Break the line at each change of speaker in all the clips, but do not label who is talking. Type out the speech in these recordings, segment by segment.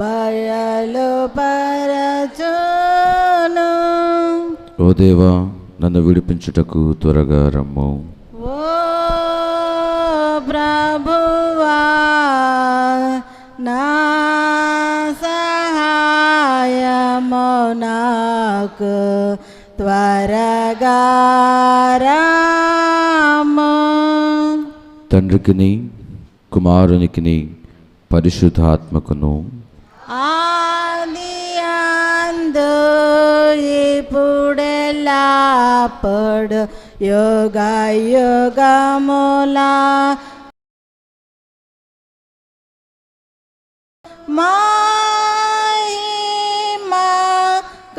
బయలు పరచును.
ఓ దేవా నన్ను విడిపించుటకు త్వరగా రమ్ము.
ఓ ప్రభువా నా సహాయము నాకు త్వరగా రాము
తండ్రికిని కుమారునికిని పరిశుద్ధాత్మకును
ఆది అందు ఇప్పుడెల్లాప్పుడు యోగ యుగములా మహిమ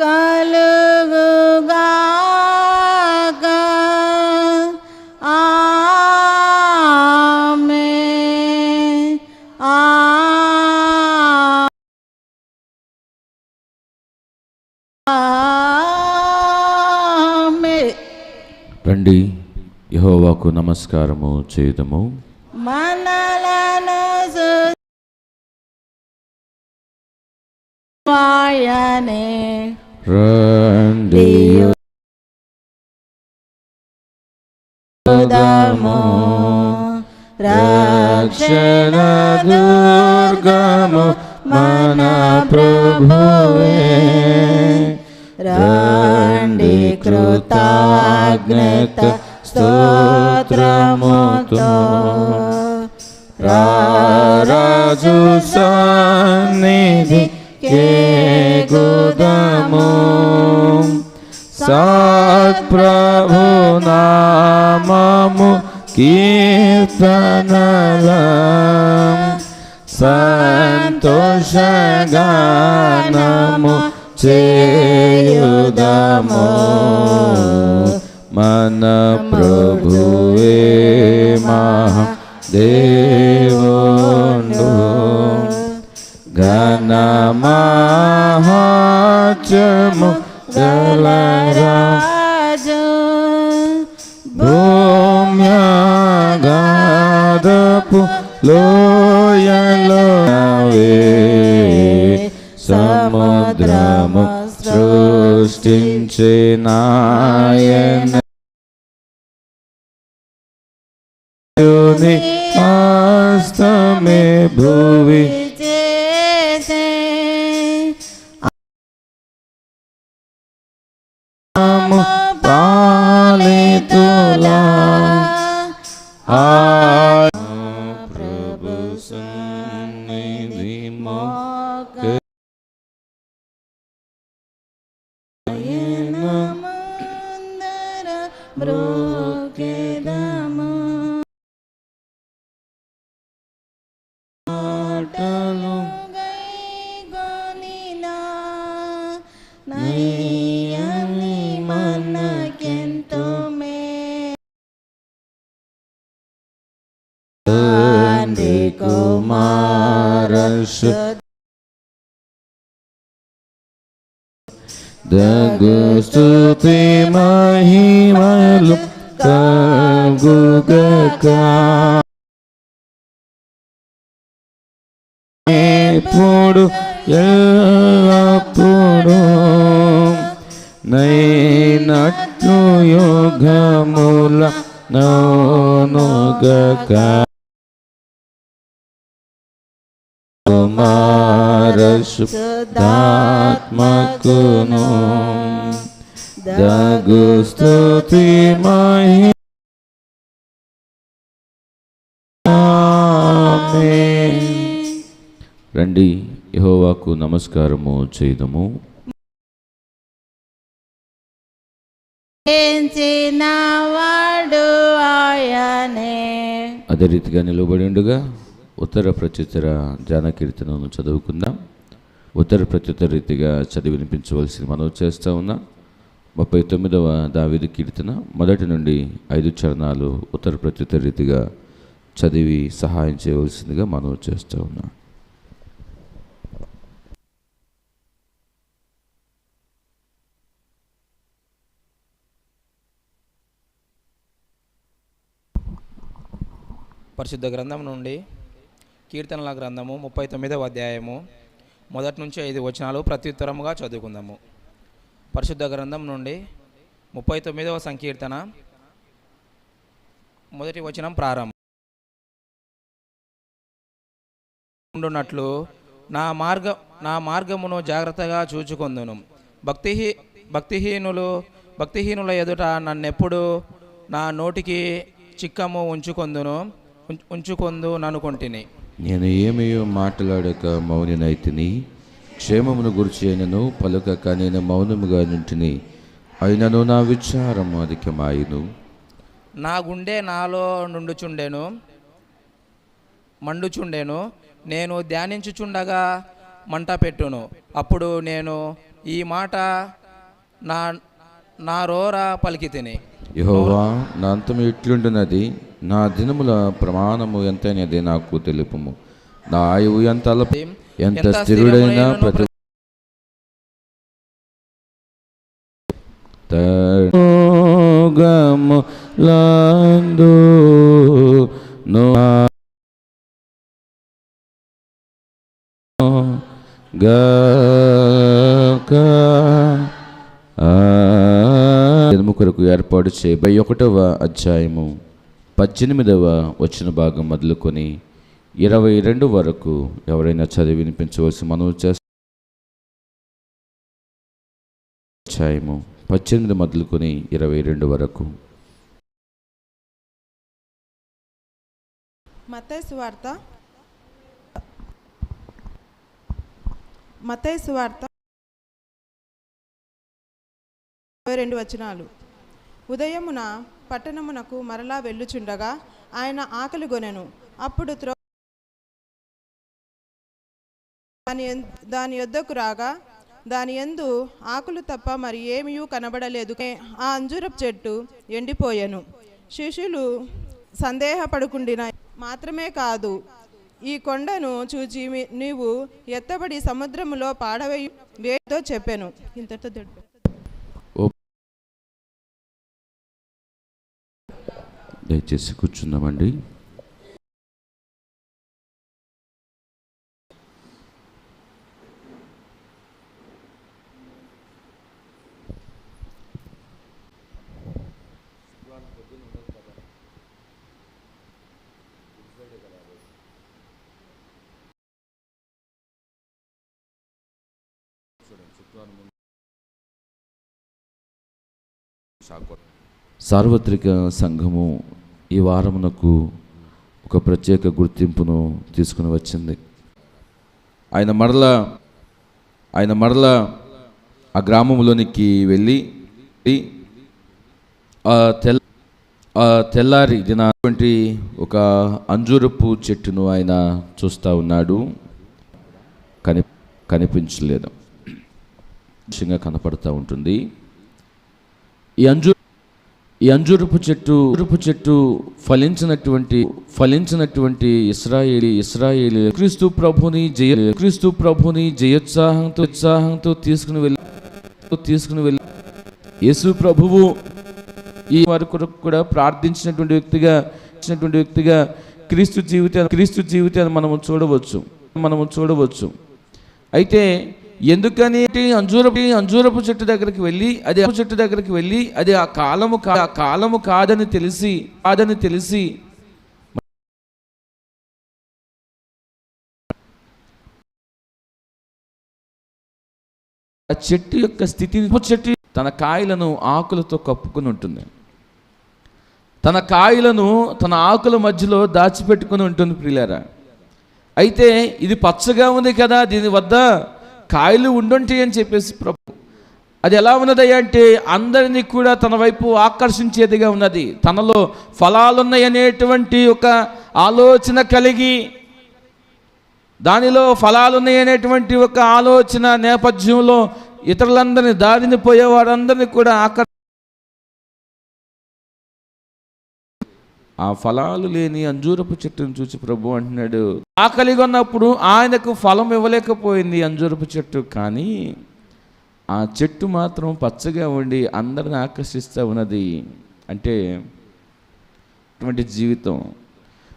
కలుగుగాక
రండి. యహోవాకు నమస్కారము చేయుదము. రండి.
రక్షణ దుర్గము. మన ప్రభువే. స్తోత్రముతో
రారాజు సన్నిధి కేగుదము సత్ప్రభు నామము కీర్తనల సంతోషగానము చేయుదము మన ప్రభువే మహా దేవుండు ఘనమహాచము గలరా
రాజు
భూమ్యాగాదపు లోయలోవే సముద్రము సృష్టించినాయన భువి పాలితులా. ఆ కుమారసు దగు స్తుతి మహిమలు కగుగక ఎప్పుడు ఎల్లప్పుడు నైనట్లు యోగముల నోనుగక కుమారసు దాత్మకును దగు స్తుతి మహి. రండి యెహోవాకు నమస్కారము చేయుదము. అదే రీతిగా నిలబడి ఉండగా. ఉత్తర ప్రత్యుత్తర ధ్యాన కీర్తనను చదువుకుందాం. ఉత్తర ప్రత్యుత్తర రీతిగా చదివి వినిపించవలసింది మనం చేస్తూ ఉన్నాం. ముప్పై తొమ్మిదవ దావిది కీర్తన మొదటి నుండి ఐదు చరణాలు ఉత్తర ప్రత్యుత్తర రీతిగా చదివి సహాయం చేయవలసిందిగా మనం చేస్తూ ఉన్నాను
పరిశుద్ధ గ్రంథం నుండి కీర్తనల గ్రంథము ముప్పై తొమ్మిదవ అధ్యాయము. మొదటి నుంచి ఐదు వచనాలు ప్రత్యుత్తరముగా చదువుకుందాము. పరిశుద్ధ గ్రంథం నుండి ముప్పై తొమ్మిదవ సంకీర్తన. మొదటి వచనం ప్రారంభం. ఉండునట్లు నా మార్గ నా మార్గమును జాగ్రత్తగా చూచుకుందును. భక్తిహీ భక్తిహీనులు భక్తిహీనుల ఎదుట నన్నెప్పుడు నా నోటికి చిక్కము ఉంచుకొందును ఉంచుకొందు అనుకుంటుని
నేను ఏమయో మాట్లాడక మౌనినైతిని క్షేమమును గురించి అయినను పలుకక నేను మౌనముగా నింటిని అయినను నా విచారం అధికమాయును.
నా గుండె నాలో నుండుచుండెను మండుచుండెను నేను ధ్యానించుచుండగా మంట పెట్టును. అప్పుడు నేను ఈ మాట నా నా రోర పలికి తిని
యహోవా నా అంతము ఎట్లుండునది? నా దినముల ప్రమాణము ఎంతైనది నాకు తెలుపుము. నా ఆయువు ఎంత ఎంత స్థిరుడైన ప్రతి తోగములందు నో- గాక ఆ జన్మ కొరకు ఏర్పాటు చేయబై ఒకటవ అధ్యాయము. పద్దెనిమిదవ వచ్చిన భాగం మొదలుకొని ఇరవై రెండు వరకు ఎవరైనా చదివి వినిపించవలసి మనవి చేస్తాము పద్దెనిమిది మొదలుకొని ఇరవై రెండు వరకు.
మత్తయి సువార్త ఇరవై రెండు వచనాలు. ఉదయమున పట్టణమునకు మరలా వెళ్ళుచుండగా ఆయన ఆకలి గొనెను. అప్పుడు త్రో దాని దాని యొద్దకు రాగా దాని యందు ఆకులు తప్ప మరి ఏమీ కనబడలేదు. ఆ అంజూరపు చెట్టు ఎండిపోయెను. శిష్యులు సందేహపడుకుండిన మాత్రమే కాదు ఈ కొండను చూచి నీవు ఎత్తబడి సముద్రములో పాడవేయి వేతో చెప్పాను. ఇంతటితో
దయచేసి కూర్చుందామండి. చూడండి శుక్రవారం సాగు సార్వత్రిక సంఘము ఈ వారమునకు ఒక ప్రత్యేక గుర్తింపును తీసుకుని వచ్చింది. ఆయన మరల ఆయన మరల ఆ గ్రామంలోనికి వెళ్ళి తెల్ల తెల్లారి దినటువంటి ఒక అంజూరపు చెట్టును ఆయన చూస్తూ ఉన్నాడు. కని కనిపించలేదు. కనపడుతూ ఉంటుంది. ఈ అంజూ ఈ అంజురుపు చెట్టు అంజూరపు చెట్టు ఫలించినటువంటి ఫలించినటువంటి ఇస్రాయేలి ఇస్రాయేలి. క్రీస్తు ప్రభుని జయ క్రీస్తు ప్రభుని జయోత్సాహంతో ఉత్సాహంతో తీసుకుని వెళ్ళి తీసుకుని వెళ్ళి యేసు ప్రభువు ఈ వారి కొరకు కూడా ప్రార్థించినటువంటి వ్యక్తిగా ఇచ్చినటువంటి వ్యక్తిగా క్రీస్తు జీవితాన్ని క్రీస్తు జీవితాన్ని మనము చూడవచ్చు మనము చూడవచ్చు. అయితే ఎందుకని అంజూరపు అంజూరపు చెట్టు దగ్గరికి వెళ్ళి అది ఆ చెట్టు దగ్గరికి వెళ్ళి అది ఆ కాలము కా కాలము కాదని తెలిసి కాదని తెలిసి ఆ చెట్టు యొక్క స్థితిని చెట్టు తన కాయలను ఆకులతో కప్పుకుని ఉంటుంది. తన కాయలను తన ఆకుల మధ్యలో దాచిపెట్టుకుని ఉంటుంది ప్రియులారా. అయితే ఇది పచ్చగా ఉంది కదా దీని వద్ద? కాయలు ఉండుంటాయి అని చెప్పేసి ప్రభు. అది ఎలా ఉన్నదయ్యా అంటే అందరినీ కూడా తన వైపు ఆకర్షించేదిగా ఉన్నది. తనలో ఫలాలున్నాయి అనేటువంటి ఒక ఆలోచన కలిగి దానిలో ఫలాలున్నాయి అనేటువంటి ఒక ఆలోచన నేపథ్యంలో ఇతరులందరినీ దారిని పోయేవారందరినీ కూడా ఆకర్ ఆ ఫలాలు లేని అంజూరపు చెట్టును చూసి ప్రభు అంటున్నాడు ఆకలిగా ఉన్నప్పుడు ఆయనకు ఫలం ఇవ్వలేకపోయింది అంజూరపు చెట్టు. కానీ ఆ చెట్టు మాత్రం పచ్చగా ఉండి అందరిని ఆకర్షిస్తూ ఉన్నది. అంటే అటువంటి జీవితం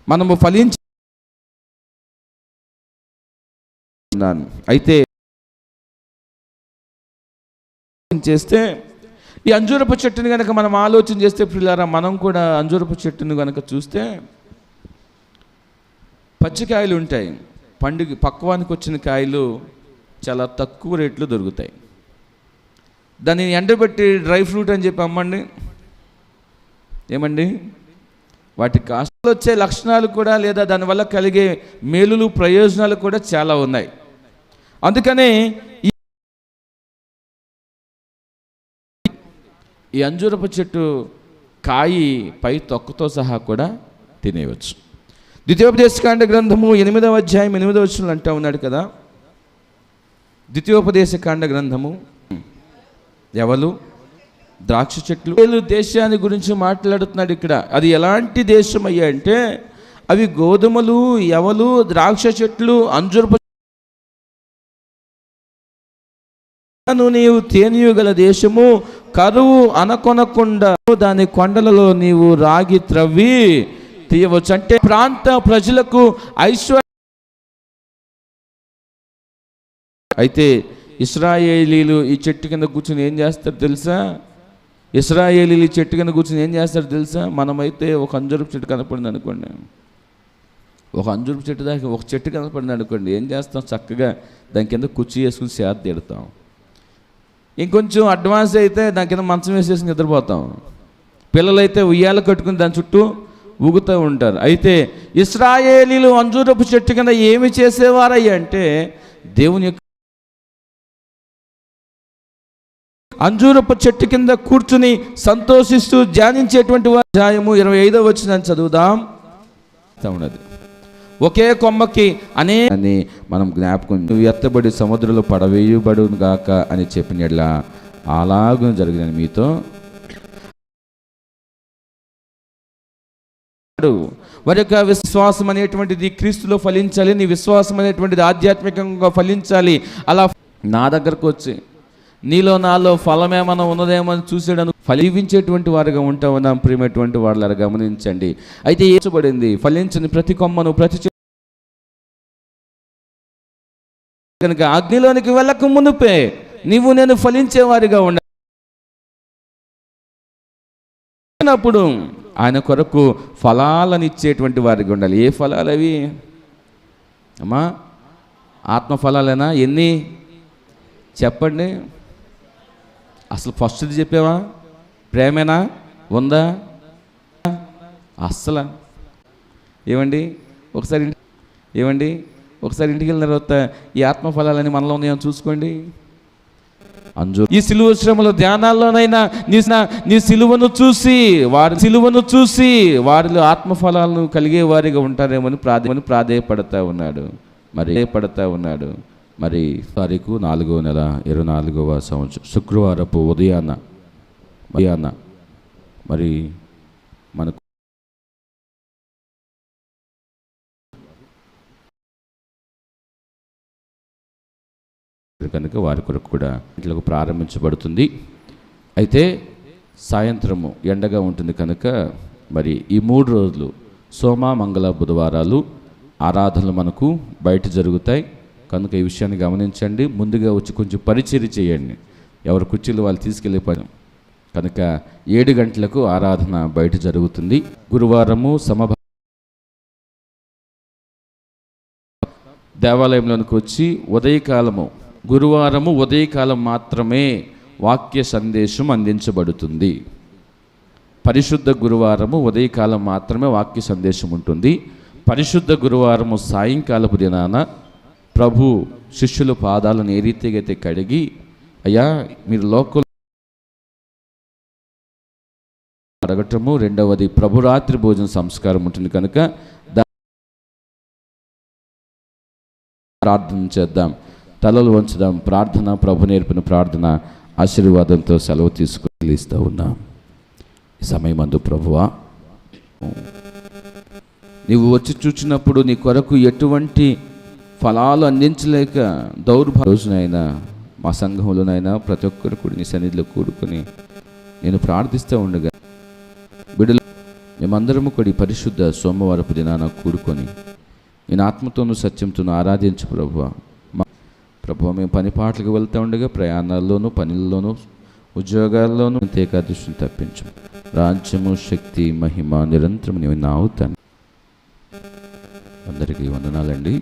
మనము ఫలించాను అయితే చేస్తే ఈ అంజూరపు చెట్టుని కనుక మనం ఆలోచన చేస్తే పిల్లారా మనం కూడా అంజూరపు చెట్టుని కనుక చూస్తే పచ్చికాయలు ఉంటాయి. పండుగ పక్వానికి వచ్చిన కాయలు చాలా తక్కువ రేట్లు దొరుకుతాయి. దాన్ని ఎండబెట్టి డ్రై ఫ్రూట్ అని చెప్పి అమ్మండి. ఏమండి? వాటి కాస్ట్లో వచ్చే లక్షణాలు కూడా లేదా దానివల్ల కలిగే మేలులు ప్రయోజనాలు కూడా చాలా ఉన్నాయి. అందుకనే ఈ అంజూరపు చెట్టు కాయి పై తొక్కతో సహా కూడా తినేయవచ్చు. ద్వితీయోపదేశకాండ గ్రంథము ఎనిమిదవ అధ్యాయం ఎనిమిదవ వచనంలో అంటూ ఉన్నాడు కదా. ద్వితీయోపదేశకాండ గ్రంథము ఎవలు? ద్రాక్ష చెట్లు. వేలు దేశాన్ని గురించి మాట్లాడుతున్నాడు ఇక్కడ. అది ఎలాంటి దేశం అయ్యా అంటే అవి గోధుమలు ఎవలు ద్రాక్ష చెట్లు అంజురపు అను నీవు తేనియుగల దేశము కరువు అనకొనకుండా దాని కొండలలో నీవు రాగి త్రవ్వి తీయవచ్చు అంటే ప్రాంత ప్రజలకు ఐశ్వర్య అయితే ఇస్రాయేలీలు ఈ చెట్టు కింద కూర్చుని ఏం చేస్తారు తెలుసా? ఇస్రాయేలీలు ఈ చెట్టు కింద కూర్చుని ఏం చేస్తారు తెలుసా? మనమైతే ఒక అంజురపు చెట్టు కనపడింది అనుకోండి. ఒక అంజురపు చెట్టు దాకా ఒక చెట్టు కనపడింది అనుకోండి. ఏం చేస్తాం? చక్కగా దాని కింద కుర్చీ వేసుకుని సేద తిడతాం ఇంకొంచెం అడ్వాన్స్ అయితే దాని కింద మంచం వేసేసి నిద్రపోతాం. పిల్లలైతే ఉయ్యాల కట్టుకుని దాని చుట్టూ ఊగుతూ ఉంటారు. అయితే ఇస్రాయేలీలు అంజూరపు చెట్టు కింద ఏమి చేసేవారయ్య అంటే దేవుని యొక్క అంజూరపు చెట్టు కింద కూర్చుని సంతోషిస్తూ ధ్యానించేటువంటి వారి అధ్యాయము ఇరవై ఐదో వచ్చిందని చదువుదాం. ఉన్నది. ఒకే కొమ్మకి అనే అని మనం జ్ఞాపకం నువ్వు ఎత్తబడి సముద్రంలో పడవేయబడును గాక అని చెప్పినట్లా అలాగూ జరిగిన మీతో. వారి యొక్క విశ్వాసం అనేటువంటిది క్రీస్తులో ఫలించాలి నీ విశ్వాసం అనేటువంటిది ఆధ్యాత్మికంగా ఫలించాలి అలా నా దగ్గరకు వచ్చి నీలో నాలో ఫలమేమన్నా ఉన్నదేమో అని చూసాడను ఫలించేటువంటి వారుగా ఉంటామన్నా ప్రియమైనటువంటి వాళ్ళ గమనించండి. అయితే ఏచబడింది ఫలించని ప్రతి కొమ్మను ప్రతి కనుక అగ్నిలోనికి వెళ్ళక మునుపే నీవు నేను ఫలించే వారిగా అప్పుడు ఆయన కొరకు ఫలాలను ఇచ్చేటువంటి వారికి ఉండాలి. ఏ ఫలాలు అవి? అమ్మా ఆత్మ ఫలాలేనా ఎన్ని? చెప్పండి. అసలు ఫస్ట్ది చెప్పావా? ప్రేమేనా? ఉందా? అస్సలు. ఏమండి? ఒకసారి ఏమండి? ఒకసారి ఇంటికి వెళ్ళిన తర్వాత ఈ ఆత్మ ఫలాలని మనలో ఉన్నాయో చూసుకోండి. అంజు ఈ సిలువ శ్రమల ధ్యానాల్లోనైనా నీ నీ సిలువను చూసి వారి సిలువను చూసి వారిలో ఆత్మఫలాలను కలిగే వారిగా ఉంటారేమని ప్రాధేయమని ప్రాధేయపడతా ఉన్నాడు. మరి పడతా ఉన్నాడు? మరి తారీఖు నాలుగో నెల ఇరవై నాలుగవ సంవత్సరం శుక్రవారపు ఉదయాన్న ఉదయాన్న మరి మనకు కనుక వారి కొరకు కూడా ఇంట్లోకి ప్రారంభించబడుతుంది. అయితే సాయంత్రము ఎండగా ఉంటుంది కనుక మరి ఈ మూడు రోజులు సోమ మంగళ బుధవారాలు ఆరాధనలు మనకు బయట జరుగుతాయి. కనుక ఈ విషయాన్ని గమనించండి. ముందుగా వచ్చి కొంచెం పరిచయం చేయండి. ఎవరి కుర్చీలు వాళ్ళు తీసుకెళ్ళిపోయాం కనుక ఏడు గంటలకు ఆరాధన బయట జరుగుతుంది. గురువారము సమభ దేవాలయంలోనికి వచ్చి ఉదయకాలము గురువారము ఉదయకాలం మాత్రమే వాక్య సందేశం అందించబడుతుంది. పరిశుద్ధ గురువారము ఉదయకాలం మాత్రమే వాక్య సందేశం ఉంటుంది. పరిశుద్ధ గురువారము సాయంకాలపు దినాన ప్రభు శిష్యుల పాదాలను ఏ రీతిగా అయితే కడిగి అయ్యా మీరు లోకల్ అడగటము రెండవది ప్రభురాత్రి భోజన సంస్కారం ఉంటుంది కనుక ప్రార్థన చేద్దాం. తలలు వంచడం ప్రార్థన ప్రభు నేర్పిన ప్రార్థన ఆశీర్వాదంతో సెలవు తీసుకుని ఇస్తూ ఉన్నా. ఈ సమయమందు ప్రభువా నీవు వచ్చి చూచినప్పుడు నీ కొరకు ఎటువంటి ఫలాలు అందించలేక దౌర్భా రోజునైనా మా సంఘంలోనైనా ప్రతి ఒక్కరు కూడా నీ సన్నిధిలో కూడుకొని నేను ప్రార్థిస్తూ ఉండగా బిడ్డలు మేమందరము కూడా పరిశుద్ధ సోమవారపు దినాన కూడుకొని నేను ఆత్మతోనూ సత్యంతోనూ ఆరాధించు ప్రభువా ప్రభు మేము పని పాటలకు వెళ్తూ ఉండగా ప్రయాణాల్లోనూ పనుల్లోనూ ఉద్యోగాల్లోనూ అంతేకా దృష్టిని తప్పించు రాజ్యము శక్తి మహిమ నిరంతరం నేను అవుతాను అందరికీ వందనాలండి.